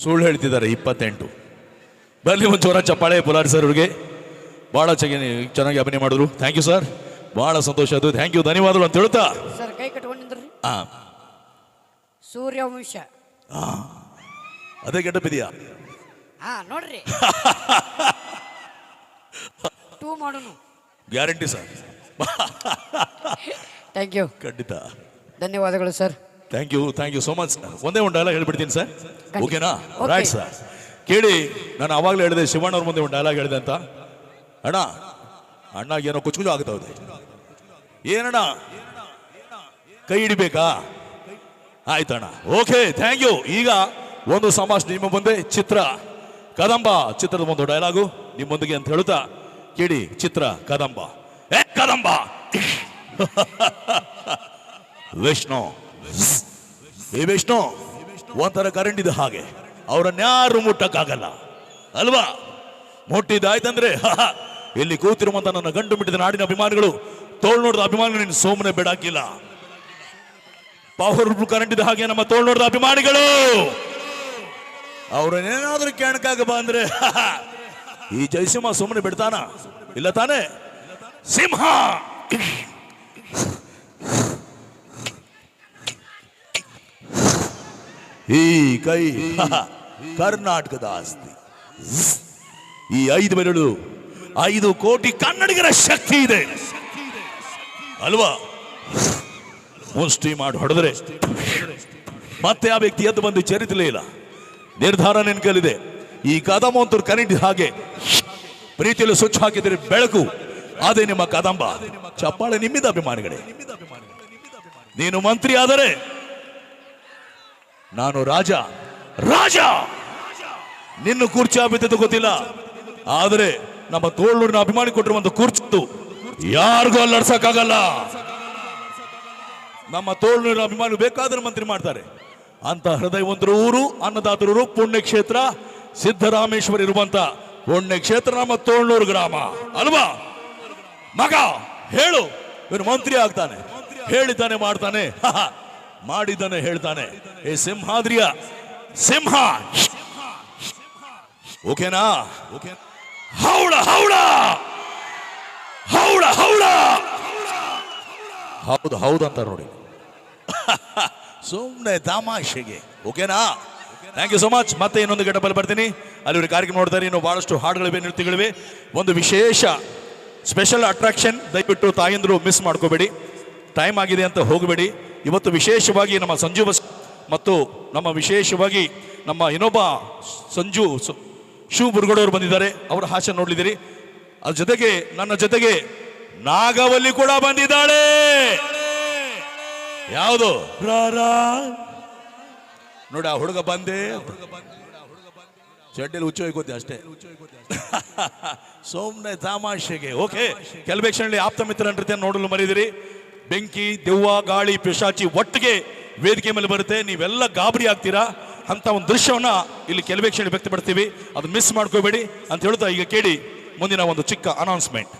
ಸುಳ್ಳು ಹೇಳ್ತಿದ್ದಾರೆ ಇಪ್ಪತ್ತೆಂಟು. ಬರಲಿ ಒಂದು ಜೋರ ಚಪ್ಪಾಳೆ ಪುಲಾರ್ ಸರ್ ಅವ್ರಿಗೆ. ಭಾಳ ಚೆನ್ನಾಗಿ ಚೆನ್ನಾಗಿ ಅಭಿನಯ ಮಾಡಿದ್ರು. ಥ್ಯಾಂಕ್ ಯು ಸರ್ ಭಾಳ ಸಂತೋಷ ಅದು ಥ್ಯಾಂಕ್ ಯು ಧನ್ಯವಾದಗಳು ಅಂತ ಹೇಳ್ತಾ. ಸರ್ ಕೈ ಕಟ್ಕೊಂಡಿದ್ರಿ ಆ, ಸೂರ್ಯವಂಶ. ಅದೇ ಗೆಟಪ್ ಇದೆಯಾ? ಹಾ ನೋಡ್ರಿ. ಟೂ ಮಾಡೋನು. ಗ್ಯಾರಂಟಿ ಸರ್ ಥ್ಯಾಂಕ್ ಯು ಖಂಡಿತ. ಧನ್ಯವಾದಗಳು sir thank you thank you so much ಒಂದೇ ಒಂದು ಡೈಲಾಗ್ ಹೇಳ್ಬಿಡ್ತೀನಿ ಸರ್ ಓಕೆನಾ. ರೈಟ್ ಸರ್ ಕೇಳಿ ನಾನು ಅವಾಗಲೇ ಹೇಳಿದೆ ಶಿವಣ್ಣ ಅವ್ರ ಮುಂದೆ ಒಂದು ಡೈಲಾಗ್ ಹೇಳಿದೆ ಅಂತ. ಅಣ್ಣ ಅಣ್ಣ ಏನೋ ಕುಚ್ ಆಗುತ್ತೆ ಹೌದು ಏನಣ್ಣ? ಕೈ ಹಿಡಿಬೇಕಾ? ಆಯ್ತಣ್ಣ ಓಕೆ ಥ್ಯಾಂಕ್ ಯು ಈಗ ಒಂದು ಸಂಭಾಷಣೆ ನಿಮ್ಮ ಮುಂದೆ ಚಿತ್ರ ಕದಂಬ ಚಿತ್ರದ ಒಂದು ಡೈಲಾಗು ನಿಮ್ಮೊಂದಿಗೆ ಅಂತ ಹೇಳುತ್ತಾ ಕೇಳಿ ಚಿತ್ರ ಕದಂಬ. ಏ ಕದಂಬ! ವಿಷ್ಣು. ಈ ವಿಷ್ಣು, ಒಂಥರ ಕರೆಂಟ್ ಇದೆ ಹಾಗೆ ಅವರನ್ಯಾರು ಮುಟ್ಟಕ್ಕಾಗಲ್ಲ. ಅಲ್ವಾ? ಮುಟ್ಟಿದಾಯ್ತಂದ್ರೆ ಇಲ್ಲಿ ಕೂತಿರುವಂತ ನನ್ನ ಗಂಡು ಬಿಟ್ಟಿದ ನಾಡಿನ ಅಭಿಮಾನಿಗಳು, ತೋಳ್ ನೋಡಿದ ಅಭಿಮಾನಿಗಳು ನೀನು ಸೋಮನೆ ಬೇಡಾಕಿಲ್ಲ. ಪವರ್ ಕರೆಂಟ್ ಇದೆ ಹಾಗೆ ನಮ್ಮ ತೋಳ್ ನೋಡಿದ ಅಭಿಮಾನಿಗಳು. ಅವ್ರನ್ನೇನಾದ್ರೂ ಬಾ ಬಂದ್ರೆ ಈ ಜಯಸಿಂಹ ಸುಮ್ಮನೆ ಬಿಡ್ತಾನ? ಇಲ್ಲ ತಾನೇ? ಸಿಂಹ! ಈ ಕೈ ಕರ್ನಾಟಕದ ಆಸ್ತಿ. ಈ ಐದು ಬೆರಳು, ಐದು ಕೋಟಿ ಕನ್ನಡಿಗರ ಶಕ್ತಿ ಇದೆ. ಅಲ್ವಾ? ಮುಷ್ಟಿ ಮಾಡಿ ಹೊಡೆದ್ರೆ. ಮತ್ತೆ ಆ ವ್ಯಕ್ತಿ ಎದ್ದು ಬಂದು ಚರಿತಲೇ ಇಲ್ಲ. ನಿರ್ಧಾರ ನಿನ್ ಕೈಲಿದೆ ಈ ಅಂತೂ ಕರೆಂಟ್ ಹಾಗೆ ಪ್ರೀತಿಯಲ್ಲಿ ಸ್ವಚ್ಛ ಹಾಕಿದರೆ ಬೆಳಕು, ಅದೇ ನಿಮ್ಮ ಕದಂಬ. ಚಪ್ಪಾಳೆ ನಿಮ್ಮಿದ ಅಭಿಮಾನಿಗಳೇ. ನೀನು ಮಂತ್ರಿ ಆದರೆ ನಾನು ರಾಜ. ರಾಜ! ನಿನ್ನ ಕುರ್ಚಿ ಬಿದ್ದದ್ದು ಗೊತ್ತಿಲ್ಲ. ಆದರೆ ನಮ್ಮ ತೋಳೂರಿನ ಅಭಿಮಾನಿ ಕೊಟ್ಟಿರುವಂತ ಕುರ್ಚಿತ್ತು. ಯಾರಿಗೂ ಅಲ್ಲಡ್ಸಕ್ಕಾಗಲ್ಲ. ನಮ್ಮ ತೋಳೂರಿನ ಅಭಿಮಾನಿ ಬೇಕಾದ್ರೆ ಮಂತ್ರಿ ಮಾಡ್ತಾರೆ. ಅಂತ ಹೃದಯವಂತರ ಊರು ಅನ್ನದಾತರೂರು ಪುಣ್ಯಕ್ಷೇತ್ರ ಸಿದ್ದರಾಮೇಶ್ವರ ಇರುವಂತ ಪುಣ್ಯಕ್ಷೇತ್ರ ನಮ್ಮ ತೋಳ್ನೂರು ಗ್ರಾಮ. ಅಲ್ವಾ? ಮಗ, ಹೇಳು. ಇವನು ಮಂತ್ರಿ ಆಗ್ತಾನೆ. ಹೇಳಿದ್ದಾನೆ, ಮಾಡ್ತಾನೆ. ಮಾಡಿದ್ದಾನೆ ಹೇಳ್ತಾನೆ. ಏ ಸಿಂಹಾದ್ರಿಯ ಸಿಂಹ! ಓಕೆನಾ? ಓಕೆ ಹೌಳ ಹೌಳ! ಹೌಳ ಹೌಳ! ಹೌದು ಹೌದಂತ ಅಂತ ನೋಡಿ. ಸುಮ್ಮನೆ ತಮಾಷೆಗೆ. ಓಕೆನಾ? ಥ್ಯಾಂಕ್ ಯು ಸೊ ಮಚ್ ಮತ್ತೆ ಇನ್ನೊಂದು ಗೆಟಪಲ್ಲಿ ಬರ್ತೀನಿ. ಅಲ್ಲಿ ಕಾರ್ಯಕ್ರಮ ನೋಡ್ತಾರೆ. ಇನ್ನು ಬಹಳಷ್ಟು ಹಾಡುಗಳಿವೆ ನೃತ್ಯಗಳಿವೆ. ಒಂದು ವಿಶೇಷ ಸ್ಪೆಷಲ್ ಅಟ್ರಾಕ್ಷನ್ ದಯವಿಟ್ಟು ತಾಯಂದ್ರು ಮಿಸ್ ಮಾಡ್ಕೋಬೇಡಿ. ಟೈಮ್ ಆಗಿದೆ ಅಂತ ಹೋಗಬೇಡಿ. ಇವತ್ತು ವಿಶೇಷವಾಗಿ ನಮ್ಮ ಸಂಜು ಬಸ್ ಮತ್ತು ನಮ್ಮ ವಿಶೇಷವಾಗಿ ನಮ್ಮ ಇನ್ನೊಬ್ಬ ಸಂಜು ಶಿವ ಬುರ್ಗಡವರು ಬಂದಿದ್ದಾರೆ. ಅವರ ಹಾಸ್ಯ ನೋಡಿದಿರಿ ಅದ್ರ ಜೊತೆಗೆ ನನ್ನ ಜೊತೆಗೆ ನಾಗವಲ್ಲಿ ಕೂಡ ಬಂದಿದ್ದಾಳೆ. ಯಾವುದು? ನೋಡಿ ಆ ಹುಡುಗ ಬಂದೆ ಚಡ್ಡಿಯಲ್ಲಿ ಹುಚ್ಚು ಹೋಯ್ಕೋತಿ ಅಷ್ಟೇ. ಸೋಮ್ನೆ ತಮಾಷೆಗೆ. ಓಕೆ. ಕೆಲವೇ ಕ್ಷಣದಲ್ಲಿ ಆಪ್ತ ಮಿತ್ರ ನೃತ್ಯ ನೋಡಲು ಮರಿದಿರಿ. ಬೆಂಕಿ, ದೆವ್ವ, ಗಾಳಿ, ಪಿಶಾಚಿ ಒಟ್ಟಿಗೆ ವೇದಿಕೆ ಮೇಲೆ ಬರುತ್ತೆ. ನೀವೆಲ್ಲ ಗಾಬರಿ ಆಗ್ತೀರಾ? ಅಂತ ಒಂದು ದೃಶ್ಯವನ್ನ ಇಲ್ಲಿ ಕೆಲವೇ ಕ್ಷಣ ವ್ಯಕ್ತಪಡ್ತೀವಿ ಅದು ಮಿಸ್ ಮಾಡ್ಕೋಬೇಡಿ ಅಂತ ಹೇಳ್ತಾ ಈಗ ಕೇಳಿ ಮುಂದಿನ ಒಂದು ಚಿಕ್ಕ ಅನೌನ್ಸ್ಮೆಂಟ್